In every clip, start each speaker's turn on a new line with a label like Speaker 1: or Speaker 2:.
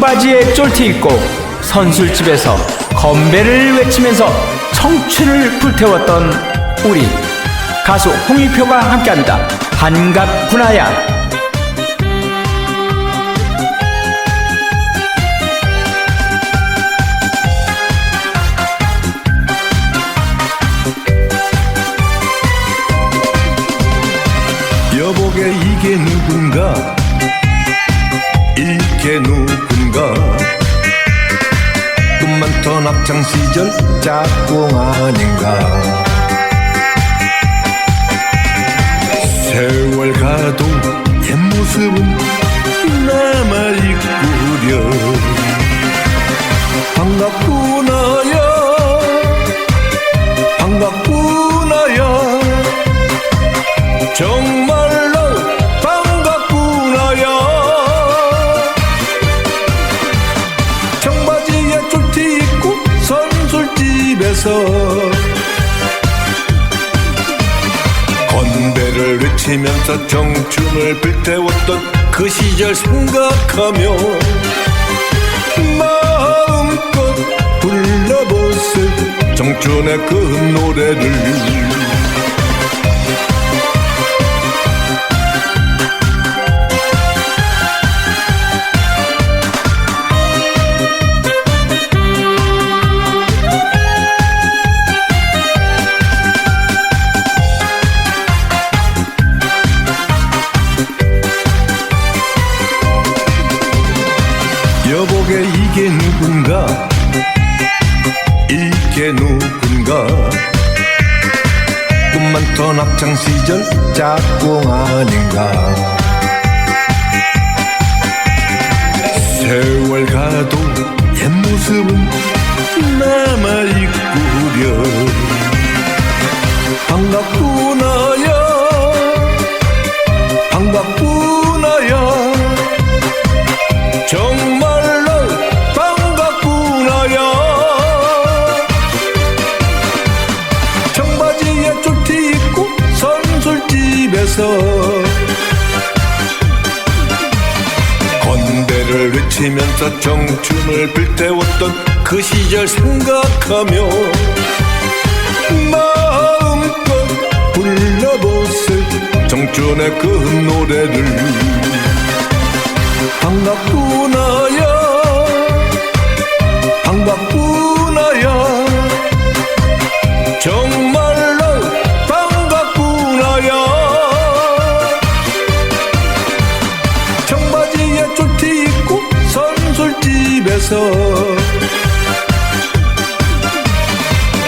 Speaker 1: 청바지에 쫄티 입고 선술집에서 건배를 외치면서 청춘을 불태웠던 우리 가수 홍익표가 함께합니다. 반갑구나야.
Speaker 2: 여보게 이게 누군가 이게 누 군가. 꿈 많던 학창 시절 짝꿍 아닌가. 세월 가도 옛 모습은 남아있구려. 반갑구나야. 반갑구 선술집에서 건배를 외치면서 청춘을 불태웠던 그 시절 생각하며 마음껏 불러보세 청춘의 그 노래를 누군가? 이게 누군가? 꿈 많던 학창 시절 짝꿍 아닌가? 세월 가도 옛 모습은 남아있구려. 반갑구나야 반갑구나야 정말 선술집에서 건배를 외치면서 청춘을 불태웠던 그 시절 생각하며 마음껏 불러보세 청춘의 그 노래를. 반갑구 선술집에서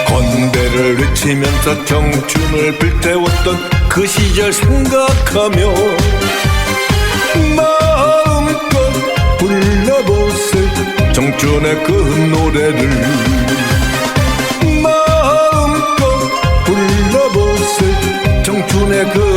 Speaker 2: 건배를 외치면서 청춘을 불태웠던 그 시절 생각하며 마음껏 불러보세 청춘의 그 노래를 마음껏 불러보세 청춘의 그